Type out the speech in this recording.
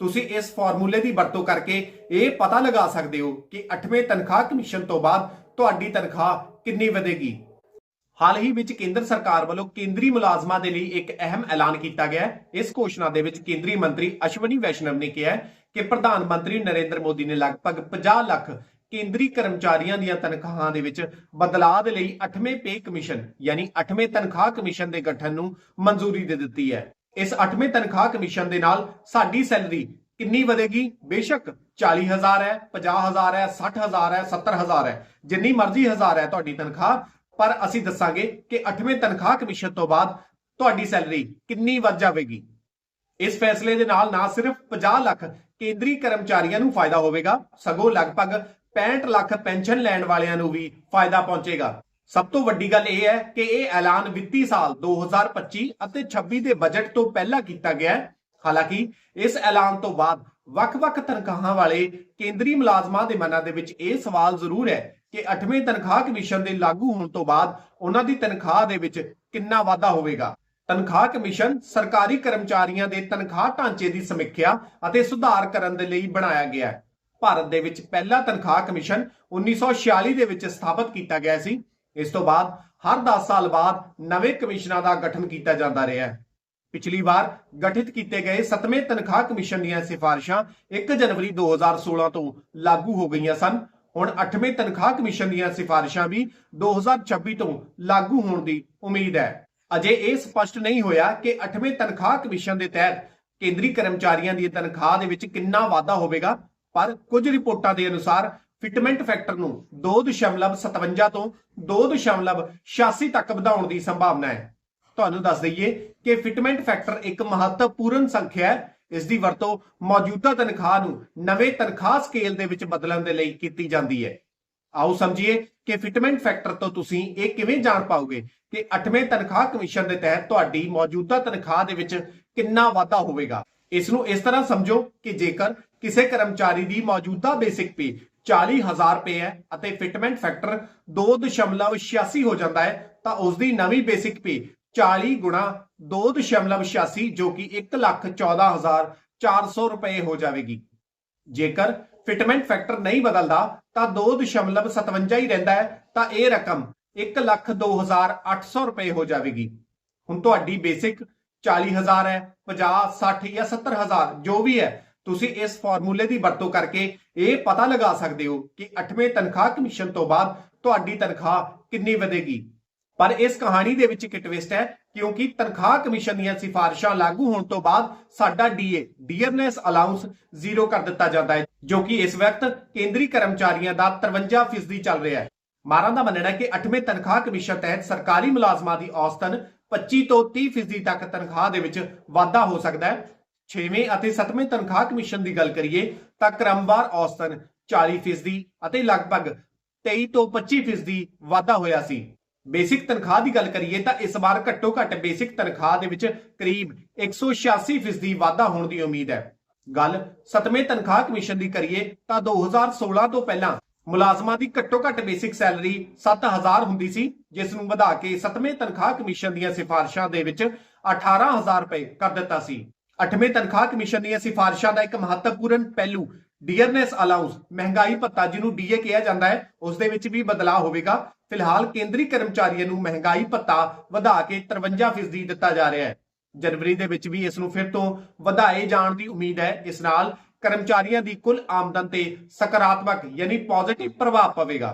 ਤੁਸੀਂ ਇਸ ਫਾਰਮੂਲੇ ਦੀ ਵਰਤੋਂ ਕਰਕੇ ਇਹ ਪਤਾ ਲਗਾ ਸਕਦੇ ਹੋ ਕਿ 8ਵੇਂ ਤਨਖਾਹ ਕਮਿਸ਼ਨ ਤੋਂ ਬਾਅਦ ਤੁਹਾਡੀ ਤਨਖਾਹ ਕਿੰਨੀ ਵਧੇਗੀ। ਹਾਲ ਹੀ ਵਿੱਚ ਕੇਂਦਰ ਸਰਕਾਰ ਵੱਲੋਂ ਕੇਂਦਰੀ ਮੁਲਾਜ਼ਮਾਂ ਦੇ ਲਈ ਇੱਕ ਅਹਿਮ ਐਲਾਨ ਕੀਤਾ ਗਿਆ ਹੈ। ਇਸ ਘੋਸ਼ਣਾ ਦੇ ਵਿੱਚ ਕੇਂਦਰੀ ਮੰਤਰੀ ਅਸ਼ਵਨੀ ਵੈਸ਼ਨਵ ਨੇ ਕਿਹਾ ਕਿ ਪ੍ਰਧਾਨ ਮੰਤਰੀ ਨਰਿੰਦਰ ਮੋਦੀ ਨੇ ਲਗਭਗ 50 ਲੱਖ ਕੇਂਦਰੀ ਕਰਮਚਾਰੀਆਂ ਦੀਆਂ ਤਨਖਾਹਾਂ ਦੇ ਵਿੱਚ ਬਦਲਾਅ ਦੇ ਲਈ 8ਵੇਂ ਪੇ ਕਮਿਸ਼ਨ, ਯਾਨੀ 8ਵੇਂ ਤਨਖਾਹ ਕਮਿਸ਼ਨ ਦੇ ਗਠਨ ਨੂੰ ਮਨਜ਼ੂਰੀ ਦੇ ਦਿੱਤੀ ਹੈ। ਇਸ 8ਵੇਂ ਤਨਖਾਹ ਕਮਿਸ਼ਨ ਦੇ ਨਾਲ ਸਾਡੀ ਸੈਲਰੀ ਕਿੰਨੀ ਵਧੇਗੀ? ਬੇਸ਼ੱਕ 40000 ਹੈ 50000 ਹੈ 60000 ਹੈ 70000 ਹੈ। ਜਿੰਨੀ ਮਰਜ਼ੀ ਹਜ਼ਾਰ ਹੈ ਤੁਹਾਡੀ ਤਨਖਾਹ, ਪਰ ਅਸੀਂ ਦੱਸਾਂਗੇ ਕਿ 8ਵੇਂ ਤਨਖਾਹ ਕਮਿਸ਼ਨ ਤੋਂ ਬਾਅਦ ਤੁਹਾਡੀ ਸੈਲਰੀ ਕਿੰਨੀ ਵੱਧ ਜਾਵੇਗੀ। ਇਸ ਫੈਸਲੇ ਦੇ ਨਾਲ ਨਾ ਸਿਰਫ 50 ਲੱਖ ਕੇਂਦਰੀ ਕਰਮਚਾਰੀਆਂ ਨੂੰ ਫਾਇਦਾ ਹੋਵੇਗਾ, ਸਗੋਂ ਲਗਭਗ 65 ਲੱਖ ਪੈਨਸ਼ਨ ਲੈਣ ਵਾਲਿਆਂ ਨੂੰ ਵੀ ਫਾਇਦਾ ਪਹੁੰਚੇਗਾ। ਸਭ ਤੋਂ ਵੱਡੀ ਗੱਲ ਇਹ ਹੈ ਕਿ ਇਹ ਐਲਾਨ ਵਿੱਤੀ ਸਾਲ 2025 ਅਤੇ 26 ਦੇ ਬਜਟ ਤੋਂ ਪਹਿਲਾਂ ਕੀਤਾ ਗਿਆ ਹੈ। ਹਾਲਾਂਕਿ ਇਸ ਐਲਾਨ ਤੋਂ ਬਾਅਦ ਵੱਖ-ਵੱਖ ਤਨਖਾਹਾਂ ਵਾਲੇ ਕੇਂਦਰੀ ਮੁਲਾਜ਼ਮਾਂ ਦੇ ਮਨਾਂ ਦੇ ਵਿੱਚ ਇਹ ਸਵਾਲ ਜ਼ਰੂਰ ਹੈ ਕਿ 8ਵੇਂ ਤਨਖਾਹ ਕਮਿਸ਼ਨ ਦੇ ਲਾਗੂ ਹੋਣ ਤੋਂ ਬਾਅਦ ਉਹਨਾਂ ਦੀ ਤਨਖਾਹ ਦੇ ਵਿੱਚ ਕਿੰਨਾ ਵਾਧਾ ਹੋਵੇਗਾ। ਤਨਖਾਹ ਕਮਿਸ਼ਨ ਸਰਕਾਰੀ ਕਰਮਚਾਰੀਆਂ ਦੇ ਤਨਖਾਹ ਢਾਂਚੇ ਦੀ ਸਮੀਖਿਆ ਅਤੇ ਸੁਧਾਰ ਕਰਨ ਦੇ ਲਈ ਬਣਾਇਆ ਗਿਆ ਹੈ। ਭਾਰਤ ਦੇ ਵਿੱਚ ਪਹਿਲਾ ਤਨਖਾਹ ਕਮਿਸ਼ਨ 1946 ਦੇ ਵਿੱਚ ਸਥਾਪਿਤ ਕੀਤਾ ਗਿਆ ਸੀ। ਇਸ ਤੋਂ ਬਾਅਦ ਹਰ 10 ਸਾਲ ਬਾਅਦ ਨਵੇਂ ਕਮਿਸ਼ਨਾਂ ਦਾ ਗਠਨ ਕੀਤਾ ਜਾਂਦਾ ਰਿਹਾ ਹੈ। ਪਿਛਲੀ ਵਾਰ ਗਠਿਤ ਕੀਤੇ ਗਏ 7ਵੇਂ ਤਨਖਾਹ ਕਮਿਸ਼ਨ ਦੀਆਂ ਸਿਫਾਰਿਸ਼ਾਂ 1 ਜਨਵਰੀ 2016 ਤੋਂ ਲਾਗੂ ਹੋ ਗਈਆਂ ਸਨ। ਹੁਣ 8ਵੇਂ ਤਨਖਾਹ ਕਮਿਸ਼ਨ ਦੀਆਂ ਸਿਫਾਰਿਸ਼ਾਂ ਵੀ 2026 ਤੋਂ ਲਾਗੂ ਹੋਣ ਦੀ ਉਮੀਦ ਹੈ। ਅਜੇ ਇਹ ਸਪਸ਼ਟ ਨਹੀਂ ਹੋਇਆ ਕਿ 8ਵੇਂ ਤਨਖਾਹ ਕਮਿਸ਼ਨ ਦੇ ਤਹਿਤ ਕੇਂਦਰੀ ਕਰਮਚਾਰੀਆਂ ਦੀ ਤਨਖਾਹ ਦੇ ਵਿੱਚ ਕਿੰਨਾ ਵਾਧਾ ਹੋਵੇਗਾ, ਪਰ ਕੁਝ ਰਿਪੋਰਟਾਂ ਦੇ ਅਨੁਸਾਰ ਫਿਟਮੈਂਟ ਫੈਕਟਰ ਨੂੰ 2.57 ਤੋਂ 2.86 ਤੱਕ ਵਧਾਉਣ ਦੀ ਸੰਭਾਵਨਾ ਹੈ। ਤੁਹਾਨੂੰ ਦੱਸ ਦਈਏ ਕਿ ਫਿਟਮੈਂਟ ਫੈਕਟਰ ਇੱਕ ਮਹੱਤਵਪੂਰਨ ਸੰਖਿਆ ਹੈ। ਇਸ ਦੀ ਵਰਤੋਂ ਮੌਜੂਦਾ ਤਨਖਾਹ ਨੂੰ ਨਵੇਂ ਤਨਖਾਹ ਸਕੇਲ ਦੇ ਵਿੱਚ ਬਦਲਣ ਦੇ ਲਈ ਕੀਤੀ ਜਾਂਦੀ ਹੈ। ਆਓ ਸਮਝੀਏ ਕਿ ਫਿਟਮੈਂਟ ਫੈਕਟਰ ਤੋਂ ਤੁਸੀਂ ਇਹ ਕਿਵੇਂ ਜਾਣ ਪਾਓਗੇ ਕਿ 8ਵੇਂ ਤਨਖਾਹ ਕਮਿਸ਼ਨ ਦੇ ਤਹਿਤ ਤੁਹਾਡੀ ਮੌਜੂਦਾ ਤਨਖਾਹ ਦੇ ਵਿੱਚ ਕਿੰਨਾ ਵਾਧਾ ਹੋਵੇਗਾ? ਇਸ ਨੂੰ ਇਸ ਤਰ੍ਹਾਂ ਸਮਝੋ ਕਿ ਜੇਕਰ ਕਿਸੇ ਕਰਮਚਾਰੀ ਦੀ ਮੌਜੂਦਾ ਬੇਸਿਕ ਪੇ 40000 ਰੁਪਏ ਹੈ ਅਤੇ ਫਿਟਮੈਂਟ ਫੈਕਟਰ 2.86 ਹੋ ਜਾਂਦਾ ਹੈ, ਤਾਂ ਉਸ ਦੀ ਨਵੀਂ ਬੇਸਿਕ ਪੇ 40 ਗੁਣਾ 2.86 ਜੋ ਕਿ 114400 ਰੁਪਏ ਹੋ ਜਾਵੇਗੀ। ਜੇਕਰ ਫਿਟਮੈਂਟ ਫੈਕਟਰ ਨਹੀਂ ਬਦਲਦਾ, ਤਾਂ 2.57 ਹੀ ਰਹਿੰਦਾ ਹੈ, ਤਾਂ ਇਹ ਰਕਮ 102800 ਰੁਪਏ ਹੋ ਜਾਵੇਗੀ। ਹੁਣ ਤੁਹਾਡੀ ਬੇਸਿਕ 40000 ਹੈ 50 60 ਜਾਂ 70000 ਜੋ ਵੀ ਹੈ ਤੁਸੀਂ ਇਸ ਫਾਰਮੂਲੇ ਦੀ ਵਰਤੋਂ ਕਰਕੇ ਇਹ ਪਤਾ ਲਗਾ ਸਕਦੇ ਹੋ ਕਿ 8ਵੇਂ ਤਨਖਾਹ ਕਮਿਸ਼ਨ ਤੋਂ ਬਾਅਦ ਤੁਹਾਡੀ ਤਨਖਾਹ ਕਿੰਨੀ ਵਧੇਗੀ। ਪਰ ਇਸ ਕਹਾਣੀ ਦੇ ਵਿੱਚ ਇੱਕ ਟਵਿਸਟ ਹੈ, ਕਿਉਂਕਿ ਤਨਖਾਹ ਕਮਿਸ਼ਨ ਦੀਆਂ ਸਿਫਾਰਿਸ਼ਾਂ ਲਾਗੂ ਹੋਣ ਤੋਂ ਬਾਅਦ ਸਾਡਾ ਡੀਏ ਡੀਅਰਨੈਸ ਅਲਾਉਂਸ ਜ਼ੀਰੋ ਕਰ ਦਿੱਤਾ ਜਾਂਦਾ ਹੈ, ਜੋ ਕਿ ਇਸ ਵਕਤ ਕੇਂਦਰੀ ਕਰਮਚਾਰੀਆਂ ਦਾ 53% ਚੱਲ ਰਿਹਾ ਹੈ। ਮਾਰਾਂ ਦਾ ਮੰਨਣਾ ਹੈ ਕਿ 8ਵੇਂ ਤਨਖਾਹ ਕਮਿਸ਼ਨ ਤਹਿਤ ਸਰਕਾਰੀ ਮੁਲਾਜ਼ਮਾਂ ਦੀ ਔਸਤਨ 25 ਤੋਂ 30% ਤੱਕ ਤਨਖਾਹ ਦੇ ਵਿੱਚ ਵਾਧਾ ਹੋ ਸਕਦਾ ਹੈ। 6ਵੇਂ ਅਤੇ 7ਵੇਂ ਤਨਖਾਹ ਕਮਿਸ਼ਨ ਦੀ ਗੱਲ ਕਰੀਏ ਤਾਂ ਕ੍ਰਮਵਾਰ ਔਸਤਨ 40% ਅਤੇ ਲਗਭਗ 23 ਤੋਂ 25% ਵਾਧਾ ਹੋਇਆ ਸੀ। ਬੇਸਿਕ ਤਨਖਾਹ ਦੀ ਗੱਲ ਕਰੀਏ ਤਾਂ ਇਸ ਵਾਰ ਘੱਟੋ ਘੱਟ ਬੇਸਿਕ ਤਨਖਾਹ ਦੇ ਵਿੱਚ ਕਰੀਬ 186% ਵਾਧਾ ਹੋਣ ਦੀ ਉਮੀਦ ਹੈ। ਗੱਲ 7ਵੇਂ ਤਨਖਾਹ ਕਮਿਸ਼ਨ ਦੀ ਕਰੀਏ ਤਾਂ 2016 ਤੋਂ ਪਹਿਲਾਂ ਮੁਲਾਜ਼ਮਾਂ ਦੀ ਘੱਟੋ ਘੱਟ ਬੇਸਿਕ ਸੈਲਰੀ 7000 ਹੁੰਦੀ ਸੀ, ਜਿਸ ਨੂੰ ਵਧਾ ਕੇ 7ਵੇਂ ਤਨਖਾਹ ਕਮਿਸ਼ਨ ਦੀਆਂ ਸਿਫਾਰਿਸ਼ਾਂ ਦੇ ਵਿੱਚ 18000 ਰੁਪਏ ਕਰ ਦਿੱਤਾ ਸੀ। 8ਵੇਂ ਤਨਖਾਹ ਕਮਿਸ਼ਨ ਦੀਆਂ ਸਿਫਾਰਿਸ਼ਾਂ ਦਾ ਇੱਕ ਮਹੱਤਵਪੂਰਨ ਪਹਿਲੂ ਡੀਅਰਨੈਸ ਅਲਾਉਂਸ ਮਹਿੰਗਾਈ ਭੱਤਾ ਜਿਹਨੂੰ ਡੀਏ ਕਿਹਾ ਜਾਂਦਾ ਹੈ, ਉਸ ਦੇ ਵਿੱਚ ਵੀ ਬਦਲਾਅ ਹੋਵੇਗਾ। ਫਿਲਹਾਲ ਕੇਂਦਰੀ ਕਰਮਚਾਰੀਆਂ ਨੂੰ ਮਹਿੰਗਾਈ ਭੱਤਾ ਵਧਾ ਕੇ 53% ਦਿੱਤਾ ਜਾ ਰਿਹਾ ਹੈ। ਜਨਵਰੀ ਦੇ ਵਿੱਚ ਵੀ ਇਸ ਨੂੰ ਫਿਰ ਤੋਂ ਵਧਾਏ ਜਾਣ ਦੀ ਉਮੀਦ ਹੈ। ਇਸ ਨਾਲ ਕਰਮਚਾਰੀਆਂ ਦੀ ਕੁੱਲ ਆਮਦਨ ਤੇ ਸਕਾਰਾਤਮਕ, ਯਾਨੀ ਪੋਜ਼ਿਟਿਵ ਪ੍ਰਭਾਵ ਪਵੇਗਾ।